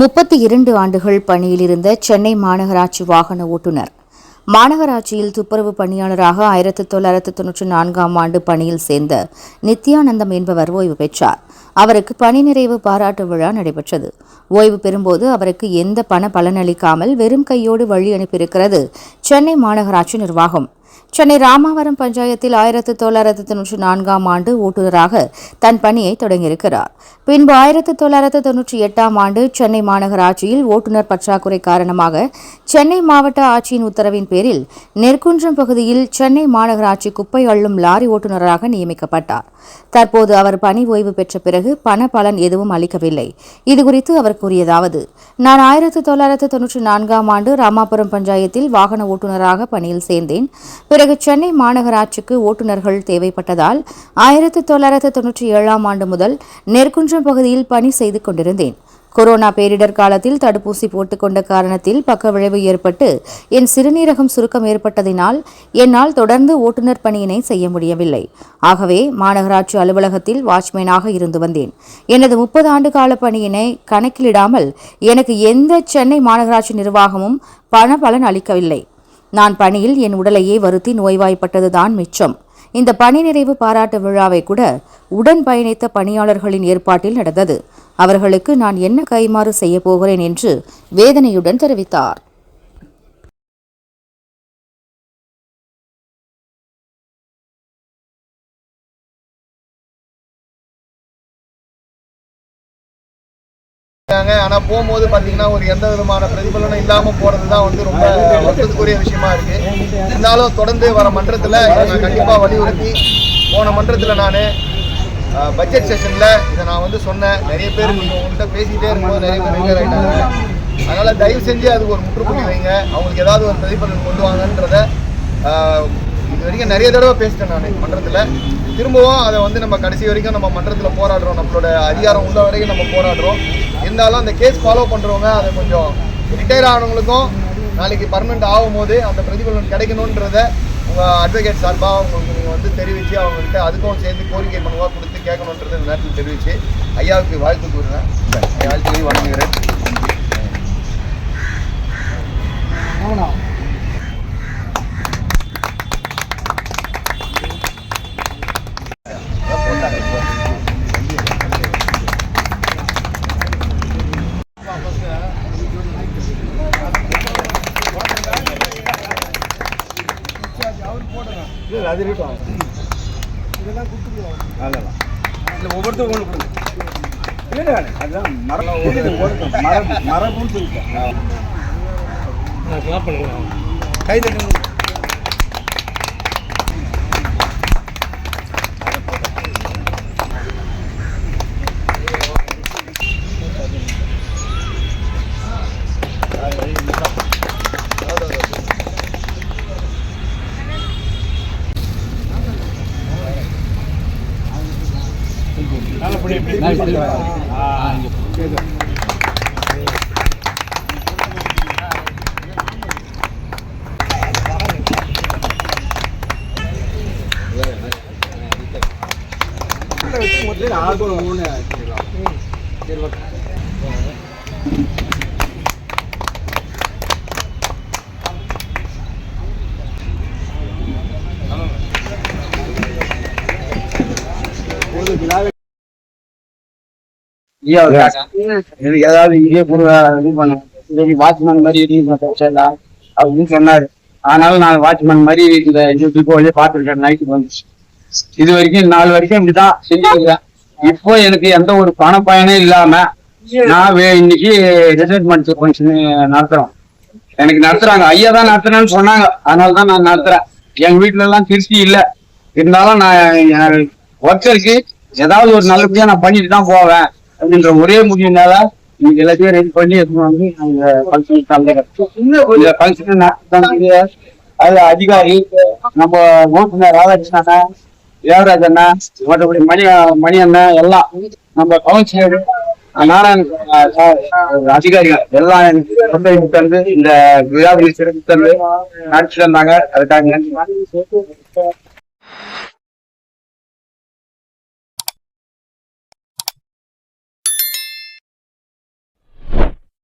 முப்பத்தி இரண்டு ஆண்டுகள் பணியில் இருந்த சென்னை மாநகராட்சி வாகன ஓட்டுநர். மாநகராட்சியில் துப்புரவு பணியாளராக ஆயிரத்தி தொள்ளாயிரத்து தொன்னூற்றி நான்காம் ஆண்டு பணியில் சேர்ந்த நித்யானந்தம் என்பவர் ஓய்வு பெற்றார். அவருக்கு பணி நிறைவு பாராட்டு விழா நடைபெற்றது. ஓய்வு பெறும்போது அவருக்கு எந்த பண பலனளிக்காமல் வெறும் கையோடு வழி அனுப்பியிருக்கிறது சென்னை மாநகராட்சி நிர்வாகம். சென்னை ராமாவரம் பஞ்சாயத்தில் ஆயிரத்து தொள்ளாயிரத்து தொன்னூற்றி நான்காம் ஆண்டு ஓட்டுநராக தன் பணியை தொடங்கியிருக்கிறார். பின்பு ஆயிரத்து தொள்ளாயிரத்து தொன்னூற்றி எட்டாம் ஆண்டு சென்னை மாநகராட்சியில் ஓட்டுநர் பற்றாக்குறை காரணமாக சென்னை மாவட்ட ஆட்சியின் உத்தரவின் பேரில் நெற்குன்றம் பகுதியில் சென்னை மாநகராட்சி குப்பை அள்ளும் லாரி ஓட்டுநராக நியமிக்கப்பட்டார். தற்போது அவர் பணி ஓய்வு பெற்ற பிறகு பண பலன் எதுவும் அளிக்கவில்லை. இதுகுறித்து அவர் கூறியதாவது நான் ஆயிரத்து தொள்ளாயிரத்து தொன்னூற்றி நான்காம் ஆண்டு ராமாபுரம் பஞ்சாயத்தில் வாகன ஓட்டுநராக பணியில் சேர்ந்தேன். பிறகு சென்னை மாநகராட்சிக்கு ஓட்டுநர்கள் தேவைப்பட்டதால் ஆயிரத்து தொள்ளாயிரத்து தொன்னூற்றி ஏழாம் ஆண்டு முதல் நெற்குன்றம் பகுதியில் பணி செய்து கொண்டிருந்தேன். கொரோனா பேரிடர் காலத்தில் தடுப்பூசி போட்டுக்கொண்ட காரணத்தில் பக்க விளைவு ஏற்பட்டு என் சிறுநீரகம் சுருக்கம் ஏற்பட்டதினால் என்னால் தொடர்ந்து ஓட்டுநர் பணியினை செய்ய முடியவில்லை. ஆகவே மாநகராட்சி அலுவலகத்தில் வாட்ச்மேனாக இருந்து வந்தேன். எனது முப்பது ஆண்டு கால பணியினை கணக்கிலிடாமல் எனக்கு எந்த சென்னை மாநகராட்சி நிர்வாகமும் பண பலன் அளிக்கவில்லை. நான் பணியில் என் உடலையே வருத்தி நோய்வாய்ப்பட்டதுதான் மிச்சம். இந்த பணி நிறைவு பாராட்டு விழாவை கூட உடன் பயணித்த பணியாளர்களின் ஏற்பாட்டில் நடந்தது. அவர்களுக்கு நான் என்ன கைமாறு செய்யப் போகிறேன் என்று வேதனையுடன் தெரிவித்தார். இருக்காங்க ஆனா போகும்போது பாத்தீங்கன்னா ஒரு எந்த விதமான பிரதிபலனும் இல்லாம போறது தான் வந்து ரொம்ப வருத்தத்துக்குரிய விஷயமா இருக்கு. இருந்தாலும் தொடர்ந்து வர மன்றத்துல நான் கண்டிப்பா வலியுறுத்தி போன மன்றத்துல நான் பட்ஜெட் செஷன்ல இதை நான் வந்து சொன்னேன். நிறைய பேர் உங்கள்கிட்ட பேசிட்டே இருக்கும்போது நிறைய பேர் ரிப்பேர் ஆயிட்டாங்க. அதனால தயவு செஞ்சு அதுக்கு ஒரு முற்றுப்புள்ளி வைங்க. அவங்களுக்கு ஏதாவது ஒரு பிரதிபலன் கொண்டு வாங்கன்றத இது வரைக்கும் நிறைய தடவை பேசிட்டேன் நான் மன்றத்தில். திரும்பவும் அதை வந்து நம்ம கடைசி வரைக்கும் நம்ம மன்றத்தில் போராடுறோம். நம்மளோட அதிகாரம் உள்ள வரைக்கும் நம்ம போராடுறோம். இருந்தாலும் அந்த கேஸ் ஃபாலோ பண்ணுறவங்க அதை கொஞ்சம் ரிட்டையர் ஆனவங்களுக்கும் நாளைக்கு பர்மனெண்ட் ஆகும்போது அந்த பிரதிபலன் கிடைக்கணுன்றத உங்கள் அட்வொகேட் சார்பாக உங்களுக்கு நீங்கள் வந்து தெரிவித்து அவங்கள்ட்ட அதுக்கும் சேர்ந்து கோரிக்கை மனுவாக கொடுத்து கேட்கணுன்றது இந்த நேரத்தில் தெரிவித்து ஐயாவுக்கு வாழ்த்து கூறுறேன் வாழ்த்து கூறி வணங்குகிறேன் இல்ல ஒவ்வொருத்தரும் ஒன்று கொடுங்க இல்லை அதுதான் மரம் மரபு மரபுன்னு சொல்லிட்டேன். கை தட்டி முதல்ல ஆகும் மூணு சரி ஓகே எனக்கு ஏதாவது இதே பொருள் இது பண்ண வாட்ச்மேன் மாதிரி அப்படின்னு சொன்னாரு. அதனால நான் வாட்ச்மேன் மாதிரி இந்த டிப்போலயே பார்த்துருக்கேன் நைட்டு வந்துச்சு. இது வரைக்கும் நாலு வரைக்கும் இப்படிதான் செஞ்சுருக்கேன் இப்போ எனக்கு எந்த ஒரு பண பயனும் இல்லாம நான் வே- இன்னைக்கு ரிட்டைர்மெண்ட் ஃபங்க்ஷன் நடத்துறோம். எனக்கு நடத்துறாங்க. ஐயா தான் நடத்துறேன்னு சொன்னாங்க. அதனால தான் நான் நடத்துறேன். எங்க வீட்ல எல்லாம் திருச்சி இல்ல. இருந்தாலும் நான் ஒர்க்கருக்கு ஏதாவது ஒரு நல்லபடியா நான் பண்ணிட்டு தான் போவேன். அப்படின்ற ஒரே முடிவுனால இன்னைக்கு எல்லாத்தையும் ரெடி பண்ணி வந்து அந்த ஃபங்க்ஷன் கலந்துக்கிறேன் இந்த ஃபங்க்ஷன் அது அதிகாரி நம்ம ஓட்டுநர் ராதாகிருஷ்ணன் தேவராஜ் அண்ணா மற்றபடி மணி மணி அண்ணன் எல்லாம் நம்ம கவுன்சிலர் நாராயண அதிகாரிகள் எல்லாம் தந்து இந்த விழாவில் சிறப்பு தந்து நடத்தி தந்தாங்க அதுக்காக